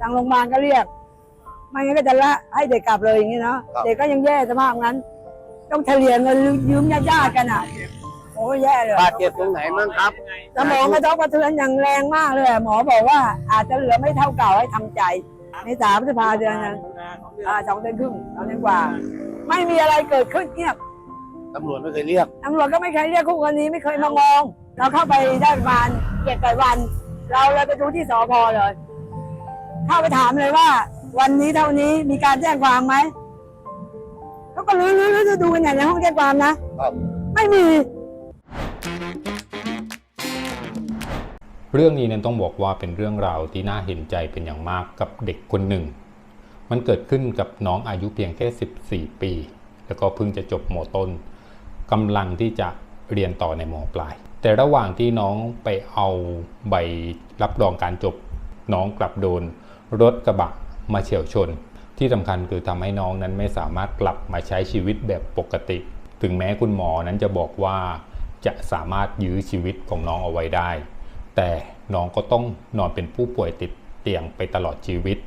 ทางโรงพยาบาลก็เรียก ไม่งั้นก็จะละให้เด็กกลับเลยอย่างนี้เนาะครับ เด็กก็ยังแย่สภาพงั้น ต้องเฉลี่ยเงินยืมญาติๆกันอะโอ้ยแย่เลยบาดเจ็บตรงไหนบ้างครับสมองกระทบกระเทือนอย่างแรงมากเลยอะหมอบอกว่าอาจจะเหลือไม่เท่าเก่าให้ทำใจ ในสามพฤษภาเดือนนึงอ่าสองเดือนครึ่งสองเดือนกว่า ไม่มีอะไรเกิดขึ้นเงียบ ตำรวจไม่เคยเรียก ตำรวจก็ไม่เคยเรียกคู่กรณีไม่เคยมามอง เราเข้าไปได้ประมาณเจ็ดแปดวัน เราเลยไปดูที่สพเลย เข้าไปถามเลยว่า วันนี้เท่านี้มีการแจ้งความไหมเขาก็รื้อรื้อรื้อดูกันอย่างในห้องแจ้งความนะครับไม่มี เรื่องนี้นั้นต้องบอกว่าเป็นเรื่องราวที่น่าเห็นใจเป็นอย่างมากกับเด็กคนหนึ่ง มันเกิดขึ้นกับน้องอายุเพียงแค่ 14 ปี แล้วก็เพิ่งจะจบมต้นกำลังที่จะเรียนต่อในมปลาย แต่ระหว่างที่น้องไปเอาใบรับรองการจบ น้องกลับโดน รถกระบะมาเฉียวชน ที่สำคัญคือทำให้น้องนั้นไม่สามารถกลับมาใช้ชีวิตแบบปกติ ถึงแม้คุณหมอนั้นจะบอกว่าจะสามารถยื้อชีวิตของน้องเอาไว้ได้ แต่น้องก็ต้องนอนเป็นผู้ป่วยติดเตียงไปตลอดชีวิต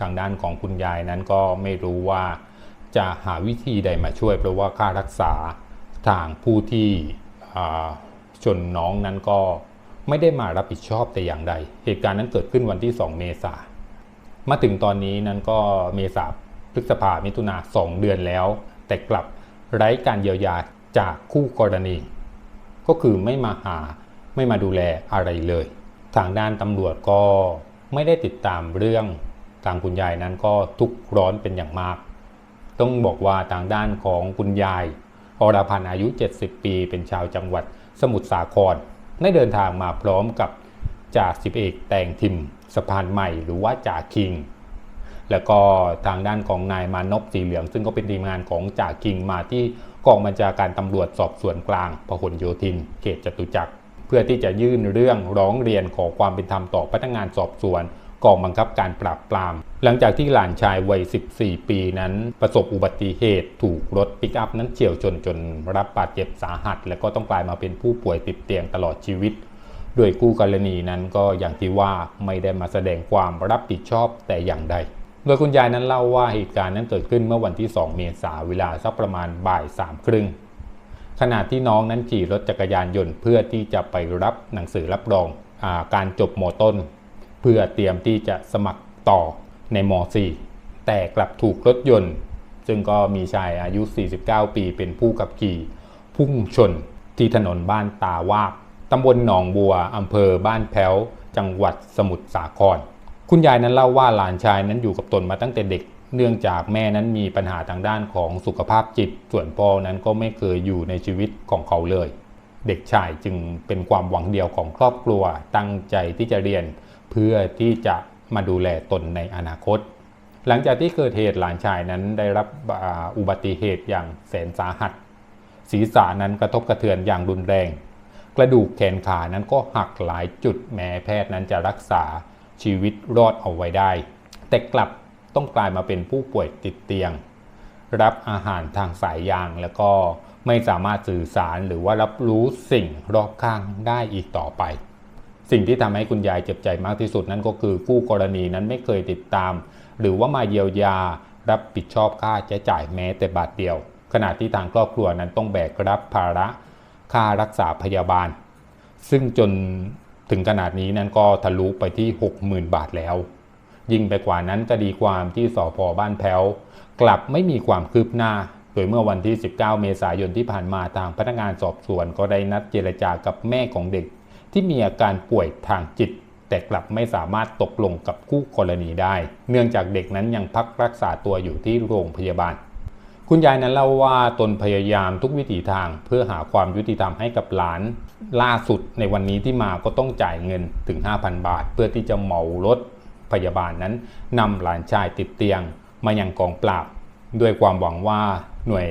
ทางด้านของคุณยายนั้นก็ไม่รู้ว่า จะหาวิธีใดมาช่วย เพราะว่าค่ารักษาทางผู้ที่ชนน้องนั้นก็ไม่ได้มารับผิดชอบแต่อย่างใด เหตุการณ์นั้นเกิดขึ้นวันที่ 2 เมษา มาถึงตอนนี้นั้นก็เมษาพฤษภามิถุนาสองเดือนแล้ว แต่กลับไร้การเยียวยาจากคู่กรณี ก็คือไม่มาหาไม่มาดูแลอะไรเลย ทางด้านตำรวจก็ไม่ได้ติดตามเรื่องทางคุณยายนั้นก็ทุกข์ร้อนเป็นอย่างมาก ต้องบอกว่าทางด้านของคุณยายอรพันธ์อายุ 70 ปี เป็นชาวจังหวัดสมุทรสาคร ได้เดินทางมาพร้อมกับ จ่าสิบเอกแต่งทิมสะพานใหม่หรือว่าจ่าคิง แล้วก็ทางด้านของนายมานพสีเหลือง ซึ่งก็เป็นทีมงานของจ่าคิงมาที่กองบัญชาการตำรวจสอบสวนกลางพหลโยธิน เขตจตุจักร เพื่อที่จะยื่นเรื่องร้องเรียนขอความเป็นธรรมต่อพนักงานสอบสวนกองบังคับการปราบปราม หลังจากที่หลานชายวัย 14 ปีนั้น ประสบอุบัติเหตุถูกรถปิกอัพนั้นเฉี่ยวชนจนรับบาดเจ็บสาหัส และก็ต้องกลายมาเป็นผู้ป่วยติดเตียงตลอดชีวิต โดยคู่กรณีนั้นก็อย่างที่ว่าไม่ได้มาแสดงความรับผิดชอบแต่อย่างใด โดยคุณยายนั้นเล่าว่าเหตุการณ์นั้นเกิดขึ้นเมื่อวันที่ 2 เมษายนเวลาสักประมาณบ่ายสามครึ่งขณะที่น้องนั้นขี่รถจักรยานยนต์เพื่อที่จะไปรับหนังสือรับรองอาการจบมต้น เพื่อเตรียมที่จะสมัครต่อในม .4 แต่กลับถูกรถยนต์ ซึ่งก็มีชายอายุ 49 ปีเป็นผู้ขับขี่ พุ่งชนที่ถนนบ้านตาวาก ตำบลหนองบัวอำเภอบ้านแพ้ว จังหวัดสมุทรสาคร คุณยายนั้นเล่าว่าหลานชายนั้นอยู่กับตนมาตั้งแต่เด็ก เนื่องจากแม่นั้นมีปัญหาทางด้านของสุขภาพจิต ส่วนพ่อนั้นก็ไม่เคยอยู่ในชีวิตของเขาเลย เด็กชายจึงเป็นความหวังเดียวของครอบครัวตั้งใจที่จะเรียน เพื่อที่จะมาดูแลตนในอนาคต หลังจากที่เกิดเหตุหลานชายนั้นได้รับอุบัติเหตุอย่างแสนสาหัส ศีรษะนั้นกระทบกระเทือนอย่างรุนแรง กระดูกแขนขานั้นก็หักหลายจุดแม้แพทย์นั้นจะรักษาชีวิตรอดเอาไว้ได้ แต่กลับต้องกลายมาเป็นผู้ป่วยติดเตียง รับอาหารทางสายยางแล้วก็ไม่สามารถสื่อสารหรือว่ารับรู้สิ่งรอบข้างได้อีกต่อไป สิ่งที่ทำให้คุณยายเจ็บใจมากที่สุดนั่นก็คือคู่กรณีนั้นไม่เคยติดตาม หรือว่ามาเยียวยารับผิดชอบค่าใช้จ่ายแม้แต่บาทเดียว ขณะที่ทางครอบครัวนั้นต้องแบกรับภาระ ค่ารักษาพยาบาล ซึ่งจนถึงขนาดนี้นั้นก็ทะลุไปที่ 60,000 บาทแล้ว ยิ่งไปกว่านั้นคดีความที่สพบ้านแพ้ว กลับไม่มีความคืบหน้า โดยเมื่อวันที่ 19 เมษายนที่ผ่านมาทางพนักงานสอบสวนก็ได้นัดเจรจากับแม่ของเด็ก ที่มีอาการป่วยทางจิต แต่กลับไม่สามารถตกลงกับคู่กรณีได้ เนื่องจากเด็กนั้นยังพักรักษาตัวอยู่ที่โรงพยาบาล คุณยายนั้นเล่าว่าตนพยายามทุกวิถีทางเพื่อหาความยุติธรรมให้กับหลานล่าสุดในวันนี้ที่มาก็ต้องจ่ายเงินถึง 5,000 บาท เพื่อที่จะเหมารถพยาบาลนั้นนำหลานชายติดเตียง มายังกองปราบ ด้วยความหวังว่าหน่วย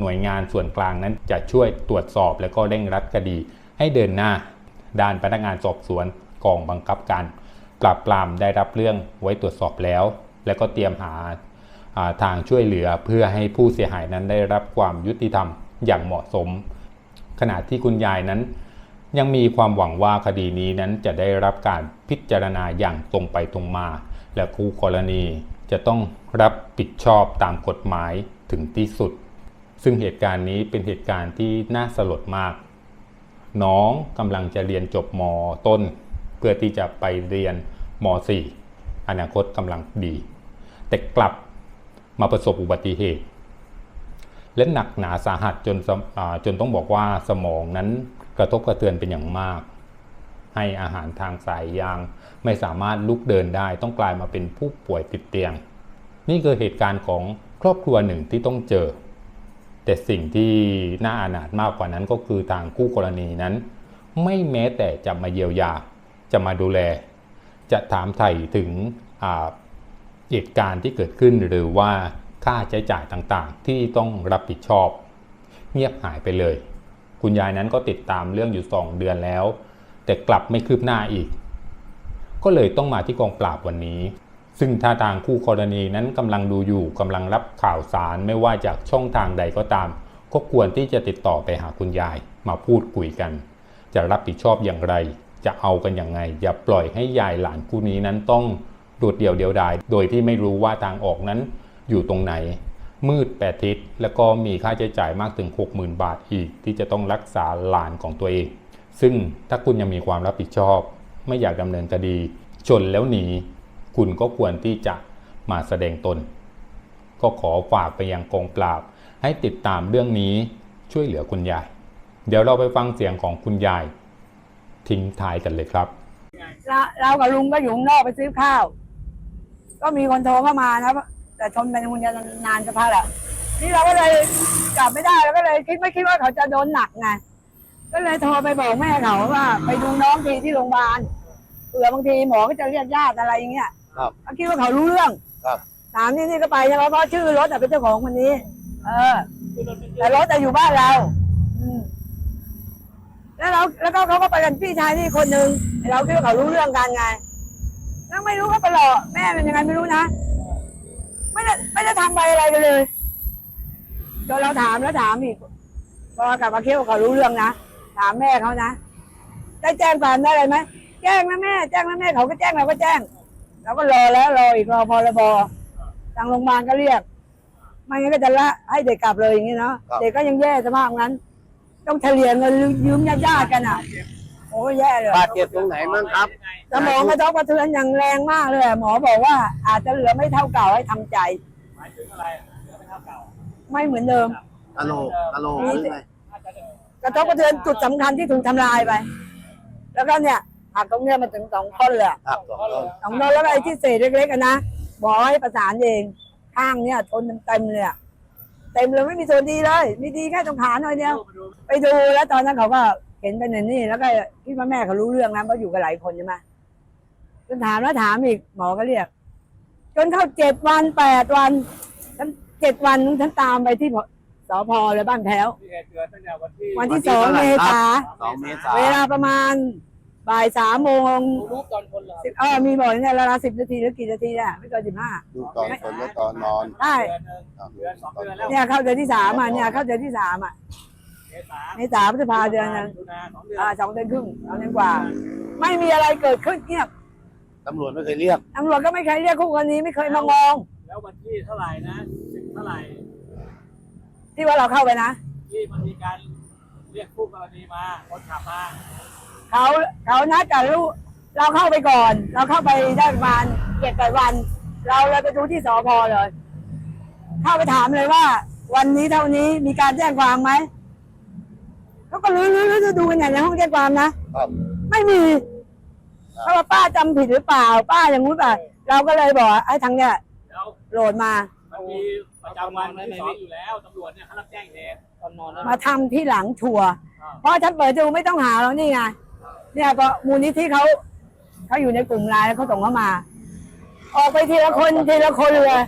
หน่วยงานส่วนกลางนั้นจะช่วยตรวจสอบและก็เร่งรัดคดีให้เดินหน้า ด้านพนักงานสอบสวนกองบังคับการ ปราบปรามได้รับเรื่องไว้ตรวจสอบแล้ว และก็เตรียมหา ทางช่วยเหลือเพื่อให้ผู้เสียหายนั้นได้รับความยุติธรรมอย่างเหมาะสม ขณะที่คุณยายนั้น ยังมีความหวังว่าคดีนี้นั้นจะได้รับการพิจารณาอย่างตรงไปตรงมา และคู่กรณีจะต้องรับผิดชอบตามกฎหมายถึงที่สุด ซึ่งเหตุการณ์นี้เป็นเหตุการณ์ที่น่าสลดมาก น้องกำลังจะเรียนจบมต้น เพื่อที่จะไปเรียนม .4 อนาคตกำลังดี แต่กลับ มาประสบอุบัติเหตุ และหนักหนาสาหัสจนจนต้องบอกว่าสมองนั้นกระทบกระเทือนเป็นอย่างมาก ให้อาหารทางสายยางไม่สามารถลุกเดินได้ต้องกลายมาเป็นผู้ป่วยติดเตียง นี่คือเหตุการณ์ของครอบครัวหนึ่งที่ต้องเจอ แต่สิ่งที่น่าอานาถมากกว่านั้นก็คือทางคู่กรณีนั้น ไม่แม้แต่จะมาเยียวยาจะมาดูแล จะถามไถ่ถึง เหตุการณ์ที่เกิดขึ้นหรือว่าค่าใช้จ่ายต่างๆ ที่ต้องรับผิดชอบ เงียบหายไปเลย คุณยายนั้นก็ติดตามเรื่องอยู่ 2 เดือนแล้ว แต่กลับไม่คืบหน้าอีก ก็เลยต้องมาที่กองปราบวันนี้ ซึ่งถ้าทางคู่กรณีนั้นกำลังดูอยู่กำลังรับข่าวสารไม่ว่าจากช่องทางใดก็ตาม ก็ควรที่จะติดต่อไปหาคุณยายมาพูดคุยกัน จะรับผิดชอบอย่างไร จะเอากันอย่างไง อย่าปล่อยให้ยายหลานคู่นี้นั้นต้อง โดดเดี่ยวเดียวดาย โดยที่ไม่รู้ว่าทางออกนั้นอยู่ตรงไหน มืดแปดทิศแล้วก็มีค่าใช้จ่ายมากถึง 60,000 บาทอีก ที่จะต้องรักษาหลานของตัวเอง ซึ่งถ้าคุณยังมีความรับผิดชอบ ไม่อยากดำเนินคดี ชนแล้วหนี คุณก็ควรที่จะมาแสดงตน ก็ขอฝากไปยังกองปราบ ให้ติดตามเรื่องนี้ช่วยเหลือคุณยาย เดี๋ยวเราไปฟังเสียงของคุณยาย ทิ้งท้ายกันเลยครับ เราเรากับลุงก็อยู่ข้างนอกไปซื้อข้าว ก็มีคนโทรเข้ามานะแต่ชนเป็นคุณยายนานจะพักแหละนี่เราก็เลยกลับไม่ได้เราก็เลยคิดไม่คิดว่าเขาจะโดนหนักไงก็เลยโทรไปบอกแม่เขาว่า ไปดูน้องทีที่โรงพยาบาลเผื่อบางทีหมอก็จะเรียกญาติอะไรอย่างเงี้ยครับเขาคิดว่าเขารู้เรื่องครับถามนี่นี่ก็ไปใช่ไหมเพราะชื่อรถอะเป็นเจ้าของคนนี้ เออ แต่รถจะอยู่บ้านเรา อืมแล้วเราแล้วก็เขาก็ไปกันพี่ชายนี่คนหนึ่งเราคิดว่าเขารู้เรื่องกันไง แล้วไม่รู้ก็ไปหลอกแม่เป็นยังไงไม่รู้นะ ไม่ได้ไม่ได้ทำไปอะไรกันเลยจนเราถามแล้วถามอีกพอกลับมาคิดว่าเขารู้เรื่องนะถามแม่เขานะได้แจ้งความได้อะไรไหมแจ้งนะแม่ แจ้งนะแม่เขาก็แจ้งเราก็แจ้งเราก็รอแล้วรออีกรอพรบทางโรงพยาบาลก็เรียกไม่งั้นก็จะละให้เด็กกลับเลยอย่างนี้เนาะครับเด็กก็ยังแย่สภาพงั้น ต้องเฉลี่ยเงินยืมญาติๆกันอะ โอ้ยแย่เลยบาดเจ็บตรงไหนมั่งครับสมองกระทบกระเทือนอย่างแรงมากเลยอะหมอบอกว่าอาจจะเหลือไม่เท่าเก่าให้ทำใจหมายถึงอะไรเหลือไม่เท่าเก่า ไม่เหมือนเดิมกะโหลกกะโหลกหรือไงกระทบกระเทือนจุดสำคัญที่ถูกทำลายไป แล้วก็เนี่ยหักตรงเนี้ยมาถึงสองท่อนเลยอะครับสองต้นสองท่อนแล้วก็ไอ้ที่เศษเล็กๆอะนะบอกให้ประสานเองข้างเนี่ยชนเต็มๆเลยอะเต็มเลยไม่มีส่วนดีเลย มีดีแค่ตรงขาหน่อยเดียว ไปดูแล้วตอนนั้นเขาก็ เห็นเป็นอย่างนี้แล้วก็คิดว่าแม่เขารู้เรื่องนะเพราะอยู่กับหลายคนใช่ไหมจนถามแล้วถามอีกหมอก็เรียก จนเข้าเจ็ดวันแปดวันฉันเจ็ดวันฉันตามไปที่สพเลยบ้านแถวที่เหตุเกิดตั้งแต่วันที่วันที่สองเมษาสองเมษาเวลาประมาณบ่ายสามโมงดูรูปตอนคนเหรอสิบเออมีบอกเนี่ยเวลาสิบนาทีหรือกี่นาทีเนี่ยไม่เกินสิบห้าดูตอนคนและตอนนอนใช่เดือนหนึ่งครับเดือนสองเดือนแล้วเนี่ยเข้าเดือนที่สามอะเนี่ยเข้าเดือนที่สามอะ เมษาเมษาพฤษภาเดือนนึงตุลาสองเดือนอ่าสองเดือนครึ่งสองเดือนกว่า ไม่มีอะไรเกิดขึ้นเงียบตำรวจไม่เคยเรียกตำรวจก็ไม่เคยเรียกคู่กรณีไม่เคยมามอง แล้ววันที่เท่าไหร่นะสิบเท่าไหร่ ที่ว่าเราเข้าไปนะ ที่มันมีการเรียกคู่กรณีมาคนขับมาเขาเขานัดกับลูกเราเข้าไปก่อน เราเข้าไปได้ประมาณเจ็ดแปดวัน เราเลยไปดูที่สพเลย เข้าไปถามเลยว่า วันนี้เท่านี้มีการแจ้งความไหม เขาก็ลื้อลื้อลื้อดูกันอย่างในห้องแจ้งความนะ ครับ ไม่มีเพราะว่าป้าจำผิดหรือเปล่า ป้าอย่างงู้นป่ะเราก็เลยบอกไอ้ทางเนี้ยแล้วโหลดมา มันมีประจำวันที่สองอยู่แล้วตำรวจเนี่ยเขารับแจ้งเหตุตอนนอนมาทำที่หลังชัวร์เพราะฉันเปิดดูไม่ต้องหาแล้วนี่ไง เนี่ยพอมูลนิธิเขาเขาอยู่ในกลุ่มไลน์แล้วเขาส่งเข้ามา ออกไปทีละคนทีละคนเลย